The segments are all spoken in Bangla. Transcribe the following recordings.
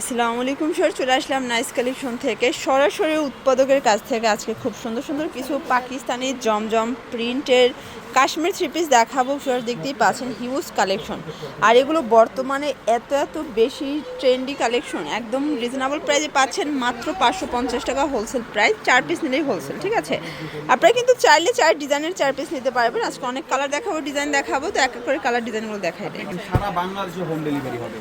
আসসালামু আলাইকুম স্যার, চলে আসলাম নাইস কালেকশন থেকে। সরাসরি উৎপাদকের কাছ থেকে আজকে খুব সুন্দর সুন্দর কিছু পাকিস্তানি জমজম প্রিন্টের কাশ্মীর থ্রি পিস দেখাবো। স্যার, দেখতেই পাচ্ছেন হিউজ কালেকশন আর এগুলো বর্তমানে এত এত বেশি ট্রেন্ডি কালেকশন একদম রিজনেবল প্রাইসে পাচ্ছেন মাত্র পাঁচশো পঞ্চাশ টাকা হোলসেল প্রাইস চার পিস নিলেই হোলসেল ঠিক আছে? আপনারা কিন্তু চাইলে চার ডিজাইনের চার পিস নিতে পারবেন। আজকে অনেক কালার দেখাবো ডিজাইন দেখাবো, তো এক এক করে কালার ডিজাইনগুলো দেখাই দেয়। সারা বাংলাদেশে হোম ডেলিভারি হবে।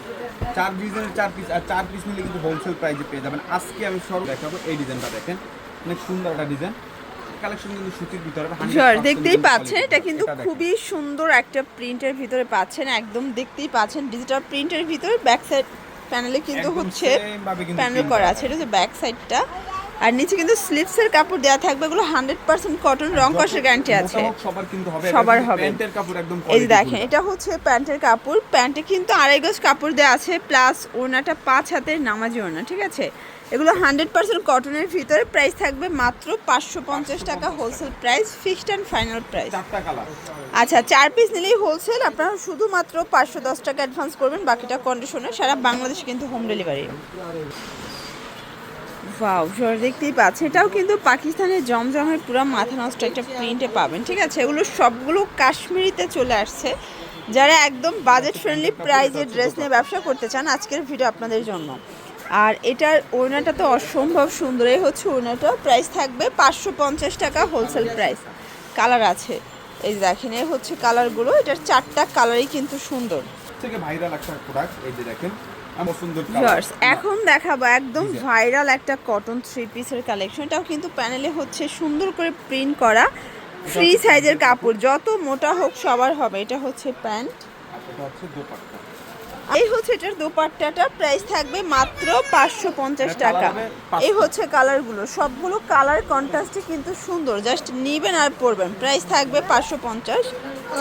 চার ডিজাইনের চার পিস আর চার পিস নিলে কিন্তু হোলসেল প্রাইসে পেয়ে যাবেন। আজকে আমি সব দেখাবো এই ডিজাইনটা দেখেন। অনেক সুন্দর একটা ডিজাইন। কালেকশন কিন্তু সুতির ভিতরে হবে, 100% শিওর দেখতেই পাচ্ছেন এটা কিন্তু খুবই সুন্দর একটা প্রিন্টের ভিতরে পাচ্ছেন একদম দেখতেই পাচ্ছেন ডিজিটাল প্রিন্টের ভিতরে ব্যাক সাইড প্যানেলে কিন্তু হচ্ছে প্যানেল করা করা আছে। এটা হচ্ছে ব্যাক সাইডটা আর নিচে কিন্তু স্লিপসের কাপড় দেওয়া থাকবে এগুলো হান্ড্রেড পার্সেন্ট কটন রং কষের গ্যারান্টি আছে। সবার কিন্তু হবে। সবার হবে। প্যান্টের কাপড় একদম এই যে দেখেন এটা হচ্ছে প্যান্টের কাপড়। প্যান্টে কিন্তু আড়াই গজ কাপড় দেওয়া আছে প্লাস ওড়নাটা পাঁচ হাতের নামাজি ওড়না ঠিক আছে? এগুলো হান্ড্রেড পার্সেন্ট কটনের ভিতরে। প্রাইস থাকবে মাত্র পাঁচশো পঞ্চাশ টাকা wholesale price fixed and final price আচ্ছা চার পিস নিলেই হোলসেল আপনারা শুধুমাত্র পাঁচশো দশ টাকা অ্যাডভান্স করবেন বাকিটা কন্ডিশনে সারা বাংলাদেশে কিন্তু হোম ডেলিভারি ওয়াও জোর দেখতেই পাচ্ছেন এটাও কিন্তু পাকিস্তানের জমজমের পুরো মাথা নষ্ট একটা প্রিন্টে পাবেন, ঠিক আছে? এগুলো সবগুলো কাশ্মীরিতে চলে আসছে। যারা একদম বাজেট ফ্রেন্ডলি প্রাইজে ড্রেস নিয়ে ব্যবসা করতে চান, আজকের ভিডিও আপনাদের জন্য। আর এটার ওড়নাটা তো অসম্ভব সুন্দর। এই হচ্ছে ওড়নাটা। প্রাইস থাকবে পাঁচশো পঞ্চাশ টাকা হোলসেল প্রাইস কালার আছে। এই দেখেন, এই হচ্ছে কালারগুলো এটার চারটা কালারই কিন্তু সুন্দর। থেকে ভাইরাল একটা প্রোডাক্ট এই যে দেখেন এখন দেখাবো একদম ভাইরাল একটা কটন থ্রি পিসের কালেকশন এটাও কিন্তু প্যানেলে হচ্ছে সুন্দর করে প্রিন্ট করা। ফ্রি সাইজের কাপড় যত মোটা হোক সবার হবে। এটা হচ্ছে প্যান্ট এই হচ্ছে এটার দোপাট্টাটা। প্রাইস থাকবে মাত্র পাঁচশো পঞ্চাশ টাকা। এই হচ্ছে কালারগুলো সবগুলো কালার কন্ট্রাস্টে কিন্তু সুন্দর। জাস্ট নিবেন আর পরবেন। প্রাইস থাকবে পাঁচশো পঞ্চাশ।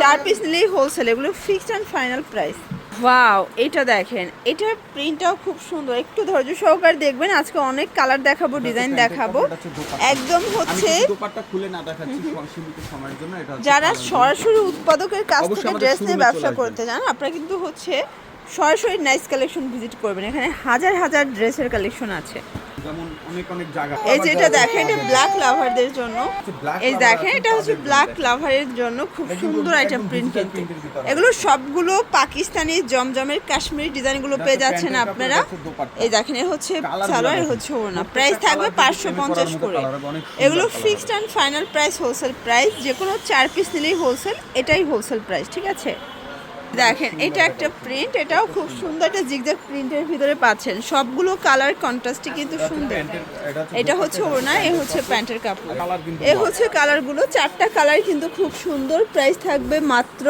চার পিস নিলেই হোলসেল এগুলো fixed and final price wow এটা দেখেন এটা প্রিন্টটাও খুব সুন্দর। একটু ধৈর্য সহকারে দেখবেন আজকে অনেক কালার দেখাবো ডিজাইন দেখাবো। হচ্ছে দোপাট্টা। একদম হচ্ছে খুলে না দেখাচ্ছি সীমিত সময়ের জন্য এটা যারা সরাসরি উৎপাদকের কাছ থেকে ড্রেস নিয়ে ব্যবসা করতে চান আপনারা কিন্তু হচ্ছে সরাসরি নাইস কালেকশন ভিজিট করবেন। এখানে হাজার হাজার ড্রেসের কালেকশন আছে। যেমন অনেক অনেক জায়গা। এই যে এটা দেখেন এটা ব্ল্যাক লাভারদের জন্য। এই দেখেন এটা হচ্ছে ব্ল্যাক লাভারের জন্য খুব সুন্দর একদম প্রিন্ট কিন্তু। এগুলো সবগুলো পাকিস্তানি জমজমের কাশ্মীরি ডিজাইনগুলো পেয়ে যাচ্ছেন আপনারা। এই দেখেন হচ্ছে সালোয়ার হচ্ছে ওনা প্রাইস থাকবে পাঁচশো পঞ্চাশ করে। এগুলো fixed and final price wholesale price যে কোনো চার পিস নিলেই হোলসেল এটাই হোলসেল প্রাইস ঠিক আছে? দেখেন এটা একটা প্রিন্ট এটাও খুব সুন্দর একটা জিগজ্যাগ প্রিন্টের ভিতরে পাচ্ছেন। সবগুলো কালার কন্ট্রাস্টে কিন্তু সুন্দর। এটা হচ্ছে ওনা এ হচ্ছে। প্যান্টের কাপড়। এ। হচ্ছে কালারগুলো চারটা কালার কিন্তু খুব সুন্দর। প্রাইস থাকবে মাত্র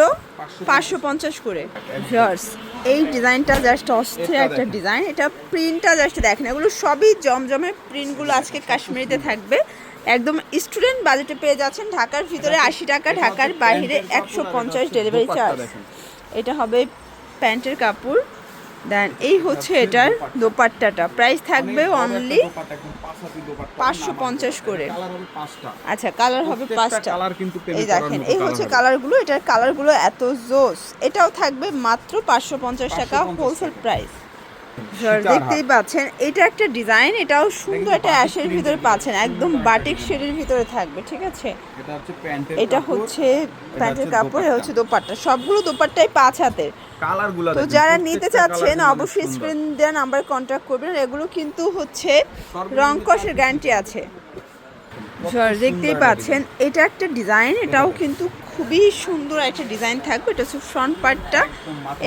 পাঁচশো পঞ্চাশ। করে। Viewers, এই ডিজাইনটা জাস্ট অস্থির একটা ডিজাইন এটা প্রিন্টটা জাস্ট দেখেন এগুলো সবই জমজমের প্রিন্টগুলো আজকে কাশ্মীরিতে থাকবে। একদম স্টুডেন্ট বাজেটে পেয়ে যাচ্ছেন ঢাকার ভিতরে আশি টাকা ঢাকার বাইরে একশো পঞ্চাশ ডেলিভারি চার্জ। এটা হবে প্যান্টের কাপড়। দেন এই হচ্ছে এটার দোপাট্টাটা। প্রাইস থাকবে অনলি পাঁচশো পঞ্চাশ করে। আচ্ছা কালার হবে পাঁচটা। প্রেমে এই দেখেন এই হচ্ছে কালারগুলো এটার কালারগুলো এত জোস। এটাও থাকবে মাত্র পাঁচশো পঞ্চাশ টাকা হোলসেল প্রাইস দেখতেই পাচ্ছেন এটা একটা ডিজাইন এটাও সুন্দর একটা অ্যাশের ভিতরে পাচ্ছেন একদম বাটিক। শেডের ভিতরে থাকবে ঠিক আছে এটা হচ্ছে প্যান্টের কাপড়, হচ্ছে দোপাট্টা। সবগুলো দোপাট্টাই পাঁচ হাতের তো যারা নিতে চাচ্ছেন অবশ্যই। স্ক্রিন দেওয়া নাম্বার কন্ট্যাক্ট করবেন এগুলো কিন্তু হচ্ছে রং কষের গ্যারান্টি আছে দেখতেই পাচ্ছেন। এটা একটা ডিজাইন এটাও কিন্তু খুবই সুন্দর একটা ডিজাইন থাকবে। এটা হচ্ছে ফ্রন্ট পার্টটা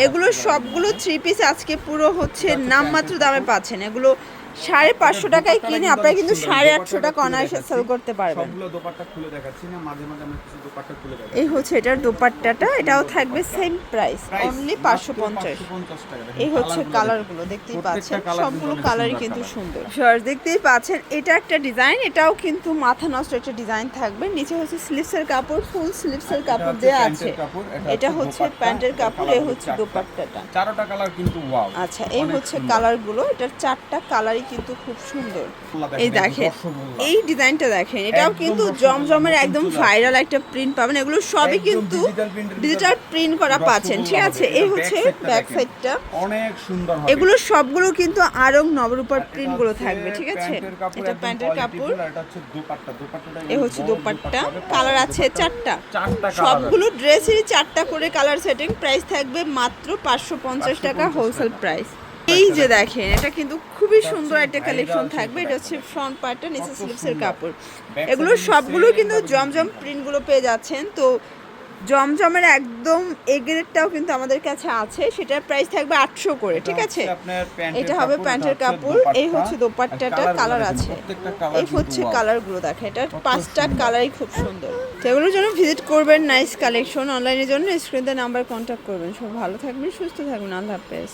এগুলো সবগুলো থ্রি পিস আজকে পুরো হচ্ছে নামমাত্র দামে পাচ্ছেন। এগুলো সাড়ে পাঁচশো টাকায় কিনে আপনারা কিন্তু সাড়ে আটশো টাকা অনায়াসে সেল করতে পারবেন। সবগুলো খুলে দেখাচ্ছি না মাঝে মাঝে আমরা কিছু খুলে এই হচ্ছে এটার দোপাট্টাটা এটাও থাকবে সেম প্রাইস অনলি পাঁচশো পঞ্চাশ। 550 এই হচ্ছে কালারগুলো দেখতেই পাচ্ছেন সবগুলো কালারই কিন্তু সুন্দর। দেখতেই পাচ্ছেন এটা একটা ডিজাইন এটাও কিন্তু মাথা নষ্ট একটা ডিজাইন থাকবে। নিচে হচ্ছে স্লিভসের কাপড় ফুল স্লিভসের এটা কাপড় দেওয়া আছে। এটা হচ্ছে প্যান্টের কাপড় এ হচ্ছে দোপাট্টাটা। চারোটা কালার কিন্তু ওয়াও আচ্ছা এই হচ্ছে কালারগুলো এটার চারটা কালারই কিন্তু খুব সুন্দর। এই দেখেন, এই ডিজাইনটা দেখেন এটাও কিন্তু জমজমের একদম ভাইরাল একটা প্রিন্ট পাবেন এগুলো সবই কিন্তু ডিজিটাল প্রিন্ট করা পাচ্ছেন ঠিক আছে? এই হচ্ছে ব্যাক সাইডটা অনেক সুন্দর এগুলো সবগুলো কিন্তু আরং নবরূপার আর প্রিন্টগুলো থাকবে ঠিক আছে? এটা প্যান্টের কাপড়। quality এটা হচ্ছে দোপাট্টা। দোপাট্টাটা এ হচ্ছে দোপাট্টা কালার আছে চারটা। চারটা সবগুলো ড্রেসেরই চারটা করে কালার সেটিং প্রাইস থাকবে মাত্র পাঁচশো পঞ্চাশ টাকা হোলসেল প্রাইস এই যে দেখেন এটা কিন্তু খুবই সুন্দর একটা কালেকশন থাকবে। এটা হচ্ছে ফ্রন্ট পার্টটা নিচে স্লিপসের কাপড়। এগুলো সবগুলো কিন্তু জমজম প্রিন্টগুলো পেয়ে যাচ্ছেন। তো জমজমের একদম এগ্রেডটাও কিন্তু আমাদের কাছে আছে। সেটার প্রাইস থাকবে আটশো করে ঠিক আছে? এটা হবে প্যান্টের কাপড়। এই হচ্ছে দোপাট্টাটা কালার আছে। এই হচ্ছে কালারগুলো দেখেন। এটা পাঁচটা কালারই খুব সুন্দর। সেগুলোর জন্য ভিজিট করবেন নাইস কালেকশন অনলাইনের জন্য স্ক্রিনে নাম্বার কন্ট্যাক্ট করবেন। সব ভালো থাকবেন সুস্থ থাকবেন। আল্লাহ হাফেজ।